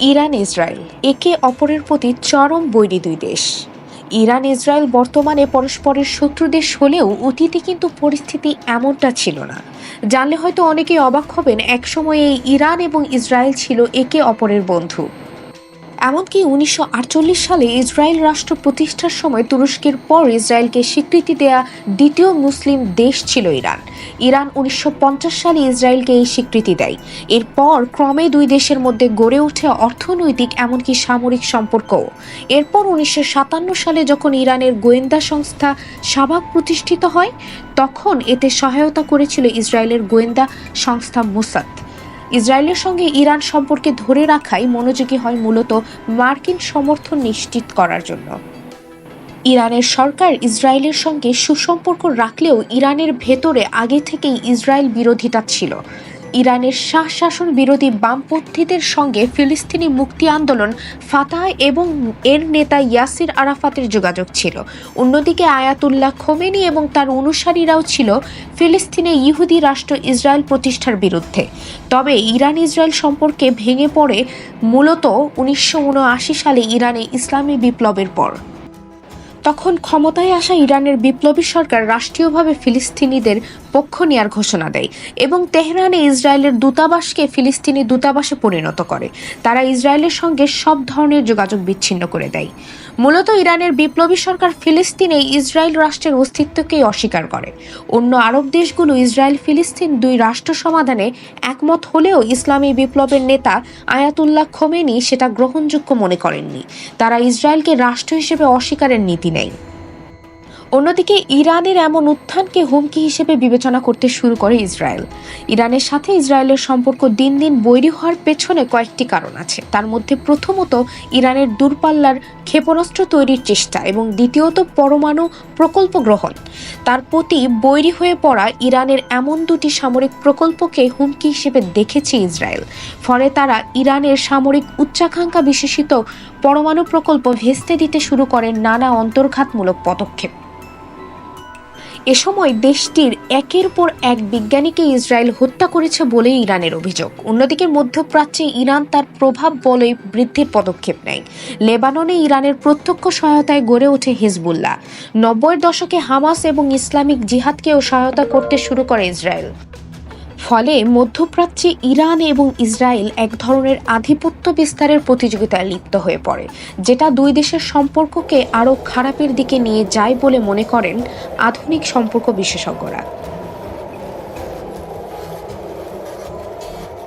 Iran, Israel, একে অপরের প্রতি চরম বৈরী দুই দেশ। ইরান, ইসরায়েল বর্তমানে পরস্পরের শত্রু দেশ হলেও অতীতে কিন্তু পরিস্থিতি এমনটা ছিল না। জানলে হয়তো অনেকেই অবাক হবেন, একসময় এই ইরান এবং ইসরায়েল ছিল একে অপরের বন্ধু। এমনকি উনিশশো আটচল্লিশ সালে ইসরায়েল রাষ্ট্র প্রতিষ্ঠার সময় তুরস্কের পর ইসরায়েলকে স্বীকৃতি দেয়া দ্বিতীয় মুসলিম দেশ ছিল ইরান। ইরান উনিশশো পঞ্চাশ সালে ইসরায়েলকে এই স্বীকৃতি দেয়। এরপর ক্রমে দুই দেশের মধ্যে গড়ে ওঠে অর্থনৈতিক এমনকি সামরিক সম্পর্কও। এরপর উনিশশো সাতান্ন সালে যখন ইরানের গোয়েন্দা সংস্থা সাবাক প্রতিষ্ঠিত হয়, তখন এতে সহায়তা করেছিল ইসরায়েলের গোয়েন্দা সংস্থা মোসাদ। ইসরায়েলের সঙ্গে ইরান সম্পর্কে ধরে রাখাই মনোযোগী হয় মূলত মার্কিন সমর্থন নিশ্চিত করার জন্য। ইরানের সরকার ইসরায়েলের সঙ্গে সুসম্পর্ক রাখলেও ইরানের ভেতরে আগে থেকেই ইসরায়েল বিরোধিতা ছিল। ইরানের শাহ শাসন বিরোধী বামপন্থীদের সঙ্গে ফিলিস্তিনি মুক্তি আন্দোলন, ফাতাহ এবং এর নেতা ইয়াসির আরাফাতের যোগাযোগ ছিল। অন্যদিকে আয়াতুল্লাহ খোমেনি এবং তার অনুসারীরাও ছিল ফিলিস্তিনে ইহুদি রাষ্ট্র ইসরায়েল প্রতিষ্ঠার বিরুদ্ধে। তবে ইরান ইসরায়েল সম্পর্কে ভেঙে পড়ে মূলত উনিশশো উনআশি সালে ইরানে ইসলামী বিপ্লবের পর। তখন ক্ষমতায় আসা ইরানের বিপ্লবী সরকার রাষ্ট্রীয়ভাবে ফিলিস্তিনিদের পক্ষ নেয়ার ঘোষণা দেয় এবং তেহরানে ইসরায়েলের দূতাবাসকে ফিলিস্তিনি দূতাবাসে পরিণত করে। তারা ইসরায়েলের সঙ্গে সব ধরনের যোগাযোগ বিচ্ছিন্ন করে দেয়। মূলত ইরানের বিপ্লবী সরকার ফিলিস্তিনে ইসরায়েল রাষ্ট্রের অস্তিত্বকেই অস্বীকার করে। অন্য আরব দেশগুলো ইসরায়েল ফিলিস্তিন দুই রাষ্ট্র সমাধানে একমত হলেও ইসলামী বিপ্লবের নেতা আয়াতুল্লাহ খোমেনি সেটা গ্রহণযোগ্য মনে করেননি। তারা ইসরায়েলকে রাষ্ট্র হিসেবে অস্বীকারের নীতি নেয় অন্যদিকে ইরানের এমন উত্থানকে হুমকি হিসেবে বিবেচনা করতে শুরু করে ইসরায়েল। ইরানের সাথে ইসরায়েলের সম্পর্ক দিন দিন বৈরী হওয়ার পেছনে কয়েকটি কারণ আছে। তার মধ্যে প্রথমত, ইরানের দূরপাল্লার ক্ষেপণাস্ত্র তৈরির চেষ্টা এবং দ্বিতীয়ত, পরমাণু প্রকল্প গ্রহণ। তার প্রতি বৈরী হয়ে পড়া ইরানের এমন দুটি সামরিক প্রকল্পকে হুমকি হিসেবে দেখেছে ইসরায়েল। ফলে তারা ইরানের সামরিক উচ্চাকাঙ্ক্ষা বিশেষিত পরমাণু প্রকল্প ভেস্তে দিতে শুরু করে নানা অন্তর্ঘাতমূলক পদক্ষেপ। এ সময় দেশটির একের পর এক বিজ্ঞানীকে ইসরায়েল হত্যা করেছে বলে ইরানের অভিযোগ। অন্যদিকে মধ্যপ্রাচ্যে ইরান তার প্রভাব বলে বৃদ্ধির পদক্ষেপ নেয়। লেবাননে ইরানের প্রত্যক্ষ সহায়তায় গড়ে ওঠে হিজবুল্লাহ। নব্বইয়ের দশকে হামাস এবং ইসলামিক জিহাদকেও সহায়তা করতে শুরু করে ইসরায়েল। ফলে মধ্যপ্রাচ্যে ইরান এবং ইসরায়েল এক ধরনের আধিপত্য বিস্তারের প্রতিযোগিতায় লিপ্ত হয়ে পড়ে, যেটা দুই দেশের সম্পর্ককে আরও খারাপের দিকে নিয়ে যায় বলে মনে করেন আধুনিক সম্পর্ক বিশেষজ্ঞরা।